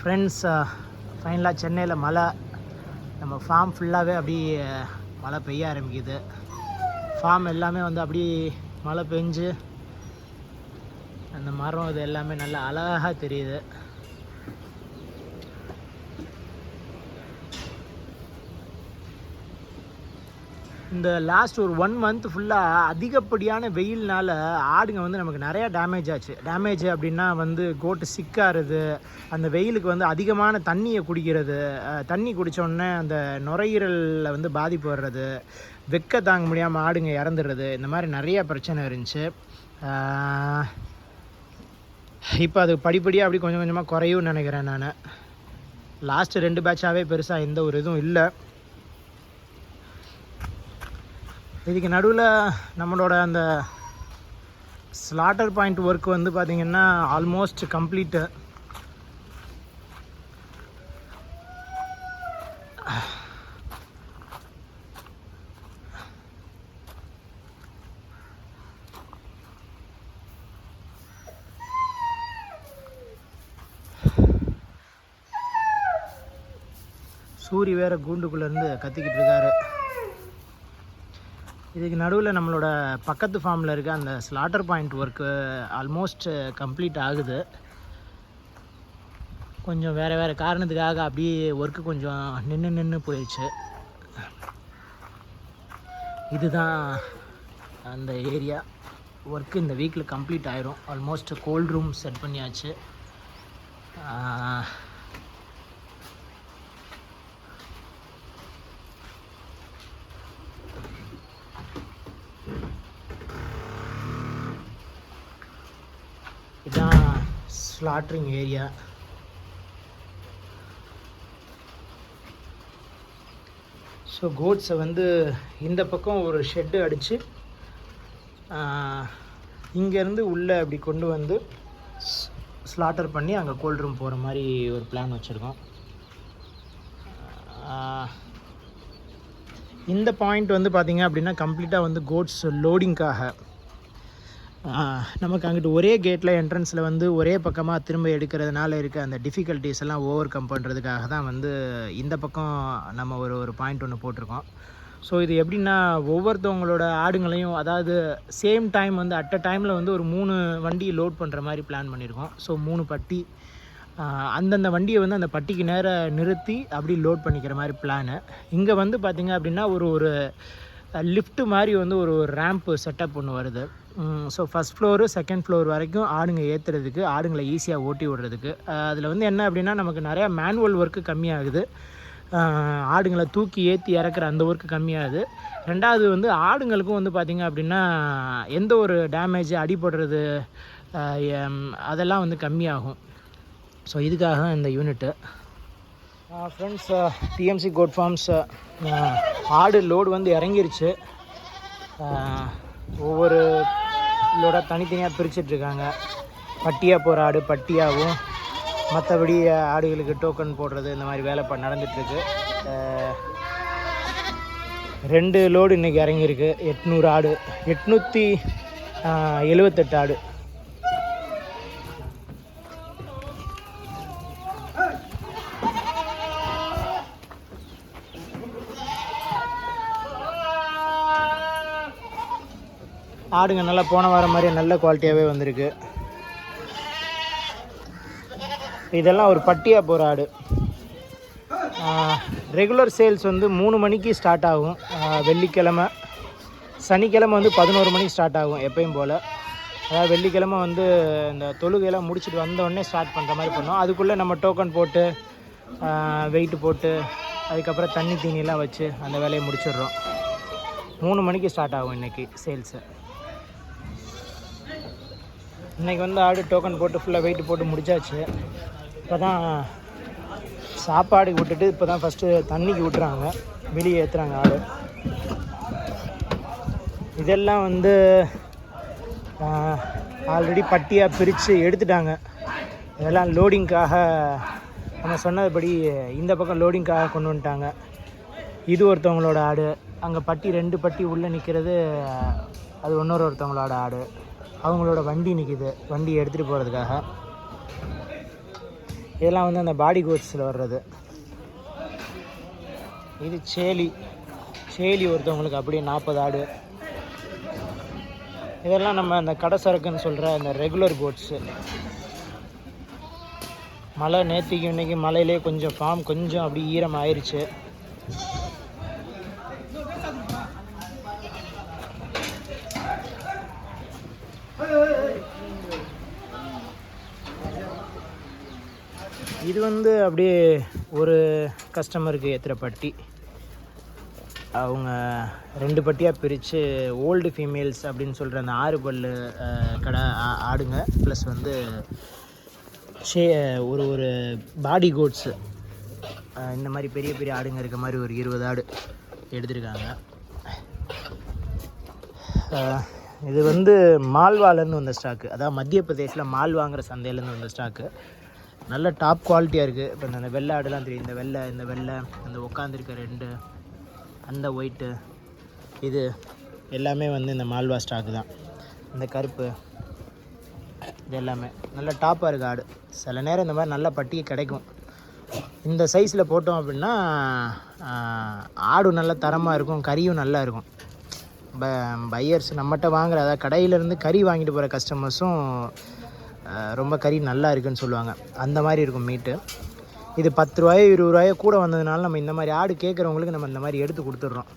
Friends ஃபைனலாக சென்னையில் மழை. நம்ம ஃபார்ம் ஃபுல்லாகவே அப்படியே மழை பெய்ய ஆரம்பிக்குது. ஃபார்ம் எல்லாமே வந்து அப்படியே மழை பெஞ்சு அந்த மரம் இது எல்லாமே நல்லா அழகாக தெரியுது. இந்த லாஸ்ட் ஒரு ஒன் மந்த் ஃபுல்லாக அதிகப்படியான வெயில்னால ஆடுங்க வந்து நமக்கு நிறையா டேமேஜ் ஆச்சு. டேமேஜ் அப்படின்னா வந்து கோட்டு சிக்காருது. அந்த வெயிலுக்கு வந்து அதிகமான தண்ணியை குடிக்கிறது. தண்ணி குடித்தோடனே அந்த நுரையீரலில் வந்து பாதிப்பு வர்றது. வெக்க தாங்க முடியாமல் ஆடுங்க இறந்துடுறது. இந்த மாதிரி நிறையா பிரச்சனை இருந்துச்சு. இப்போ அது படிப்படியாக அப்படி கொஞ்சம் கொஞ்சமாக குறையும் நினைக்கிறேன் நான். லாஸ்ட்டு ரெண்டு பேட்சாகவே பெருசாக எந்த ஒரு இதுவும் இல்லை. இதுக்கு நடுவில் நம்மளோட அந்த ஸ்லாட்டர் பாயிண்ட் ஒர்க் வந்து பார்த்திங்கன்னா ஆல்மோஸ்ட் கம்ப்ளீட்டு சூரி வேற கூண்டுக்குள்ளேருந்து கத்திக்கிட்டு இருக்காரு. இதுக்கு நடுவில் நம்மளோட பக்கத்து ஃபார்மில் இருக்க அந்த slaughter point work almost complete ஆகுது. கொஞ்சம் வேறு வேறு காரணத்துக்காக அப்படியே ஒர்க்கு கொஞ்சம் நின்று நின்று போயிடுச்சு. இதுதான் அந்த ஏரியா ஒர்க்கு இந்த வீக்கில் கம்ப்ளீட் ஆயிரும். ஆல்மோஸ்ட் கோல்ட் ரூம் செட் பண்ணியாச்சு. இதான் ஸ்லாட்ரிங் ஏரியா ஸோ கோட்ஸை வந்து இந்த பக்கம் ஒரு ஷெட்டு அடித்து இங்கேருந்து உள்ளே அப்படி கொண்டு வந்து ஸ்லாட்டர் பண்ணி அங்கே கோல்ட் ரூம் போகிற மாதிரி ஒரு பிளான் வச்சுருக்கோம். இந்த பாயிண்ட் வந்து பார்த்திங்க அப்படின்னா கம்ப்ளீட்டாக வந்து கோட்ஸ் லோடிங்க்காக நமக்கு அங்கிட்டு ஒரே கேட்டில் என்ட்ரன்ஸில் வந்து ஒரே பக்கமாக திரும்ப எடுக்கிறதுனால இருக்க அந்த டிஃபிகல்ட்டிஸ் எல்லாம் ஓவர் கம் பண்ணுறதுக்காக தான் வந்து இந்த பக்கம் நம்ம ஒரு ஒரு பாயிண்ட் ஒன்று போட்டிருக்கோம். ஸோ இது எப்படின்னா ஒவ்வொருத்தவங்களோட ஆடுங்களையும் அதாவது சேம் டைம் வந்து அட் அ டைமில் வந்து ஒரு மூணு வண்டி லோட் பண்ணுற மாதிரி பிளான் பண்ணியிருக்கோம். ஸோ மூணு பட்டி அந்தந்த வண்டியை வந்து அந்த பட்டிக்கு நேராக நிறுத்தி அப்படி லோட் பண்ணிக்கிற மாதிரி பிளானு இங்கே வந்து பார்த்திங்க அப்படின்னா ஒரு ஒரு லிஃப்ட்டு மாதிரி வந்து ஒரு ரேம்ப்பு செட்டப் ஒன்று வருது. So first floor second floor வரைக்கும் ஆடுங்க ஏற்றுறதுக்கு ஆடுங்களை ஈஸியாக ஓட்டி விடுறதுக்கு. அதில் வந்து என்ன அப்படின்னா நமக்கு நிறையா மேனுவல் ஒர்க்கு கம்மியாகுது. ஆடுங்களை தூக்கி ஏற்றி இறக்குற அந்த ஒர்க்கு கம்மியாகுது. ரெண்டாவது வந்து ஆடுங்களுக்கும் வந்து பார்த்திங்க அப்படின்னா எந்த ஒரு டேமேஜ் அடிபடுறது அதெல்லாம் வந்து கம்மியாகும். ஸோ இதுக்காக தான் இந்த unit friends TMC goat farms ஆடு லோடு வந்து இறங்கிருச்சு. ஒவ்வொரு இதோட தனித்தனியாக பிரிச்சிட்ருக்காங்க. பட்டியாக போகிற ஆடு பட்டியாகவும் மற்றபடி ஆடுகளுக்கு டோக்கன் போடுறது இந்த மாதிரி வேலை ப நடந்துகிட்ருக்கு ரெண்டு லோடு இன்றைக்கி இறங்கியிருக்கு. எட்நூறு ஆடு. எட்நூற்றி எழுவத்தெட்டு ஆடு. ஆடுங்க நல்லா போன வாரம் மாதிரி நல்ல குவாலிட்டியாகவே வந்திருக்கு. இதெல்லாம் ஒரு பட்டியாக போகிற ஆடு. ரெகுலர் சேல்ஸ் வந்து மூணு மணிக்கு ஸ்டார்ட் ஆகும். வெள்ளிக்கிழமை. சனிக்கிழமை வந்து பதினோரு மணிக்கு ஸ்டார்ட் ஆகும் எப்பயும் போல். அதாவது வெள்ளிக்கிழமை வந்து இந்த தொழுகையெல்லாம் முடிச்சுட்டு வந்தோடனே ஸ்டார்ட் பண்ணுற மாதிரி பண்ணோம். அதுக்குள்ளே நம்ம டோக்கன் போட்டு வெயிட் போட்டு அதுக்கப்புறம் தண்ணி தீனிலாம் வச்சு அந்த வேலையை முடிச்சிடுறோம். மூணு மணிக்கு ஸ்டார்ட் ஆகும் இன்றைக்கி சேல்ஸு இன்றைக்கி வந்து ஆடு டோக்கன் போட்டு ஃபுல்லாக வெயிட் போட்டு முடிச்சாச்சு. இப்போ தான் சாப்பாடுக்கு விட்டுட்டு இப்போ தான் ஃபஸ்ட்டு தண்ணிக்கு விட்டுறாங்க. வெளியே ஏற்றுறாங்க ஆடு. இதெல்லாம் வந்து ஆல்ரெடி பட்டியாக பிரித்து எடுத்துட்டாங்க. இதெல்லாம் லோடிங்க்காக நம்ம சொன்னதுபடி இந்த பக்கம் லோடிங்க்காக கொண்டு வந்துட்டாங்க. இது ஒருத்தவங்களோட ஆடு. அங்கே பட்டி ரெண்டு பட்டி உள்ளே நிற்கிறது அது இன்னொரு ஒருத்தவங்களோட ஆடு. அவங்களோட வண்டி நிற்கிது வண்டி எடுத்துகிட்டு போகிறதுக்காக இதெல்லாம் வந்து அந்த பாடி கோட்ஸில் வர்றது. இது சேலி. சேலி ஒருத்தவங்களுக்கு அப்படியே நாற்பது ஆடு. இதெல்லாம் நம்ம அந்த கடை சரக்குன்னு சொல்கிற அந்த ரெகுலர் போட்ஸு மழை நேற்றுக்கு இன்றைக்கி மழையிலே கொஞ்சம் ஃபார்ம் கொஞ்சம் அப்படி ஈரம் ஆயிடுச்சு இது வந்து அப்படியே ஒரு கஸ்டமருக்கு ஏற்றுற பட்டி. அவங்க ரெண்டு பட்டியாக பிரித்து ஓல்டு ஃபீமேல்ஸ் அப்படின்னு சொல்கிற அந்த ஆறு பல் கடை ஆ- ஆடுங்க. ப்ளஸ் வந்து ஷே ஒரு ஒரு பாடி கோட்ஸு இந்த மாதிரி பெரிய பெரிய ஆடுங்க இருக்க மாதிரி ஒரு இருபது ஆடு எடுத்திருக்காங்க. இது வந்து மால்வாலேருந்து வந்த ஸ்டாக்கு அதாவது மத்திய பிரதேசில் மால்வாங்கிற சந்தையிலேருந்து வந்த ஸ்டாக்கு நல்ல டாப் குவாலிட்டியாக இருக்குது இப்போ இந்த வெள்ளை ஆடுலாம் தெரியும். இந்த வெள்ளை இந்த வெள்ளை இந்த உட்காந்துருக்க ரெண்டு அந்த ஒயிட்டு இது எல்லாமே வந்து இந்த மால்வா ஸ்டாக்கு தான். இந்த கருப்பு இது எல்லாமே. நல்ல டாப்பாக இருக்குது ஆடு. சில நேரம் இந்த மாதிரி நல்ல பட்டியை கிடைக்கும். இந்த சைஸில் போட்டோம் அப்படின்னா ஆடும் நல்ல தரமாக இருக்கும். கறியும் நல்லா இருக்கும். ப பையர்ஸ் நம்மகிட்ட வாங்குற அதாவது கடையிலேருந்து கறி வாங்கிட்டு போகிற கஸ்டமர்ஸும் ரொம்ப கறி நல்லா இருக்குன்னு சொல்லுவாங்க. அந்த மாதிரி இருக்கும் மீட்டு இது பத்து ரூபாயோ இருபது ரூபாயோ கூட வந்ததுனால நம்ம இந்த மாதிரி ஆடு கேட்குறவங்களுக்கு நம்ம இந்த மாதிரி எடுத்து கொடுத்துட்றோம்.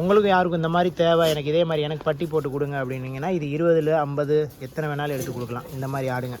உங்களுக்கும் யாருக்கும் இந்த மாதிரி தேவை? எனக்கு இதே மாதிரி எனக்கு பட்டி போட்டு கொடுங்க அப்படின்னீங்கன்னா இது இருபதுல ஐம்பது எத்தனை வேணாலும் எடுத்து கொடுக்கலாம். இந்த மாதிரி ஆடுங்க.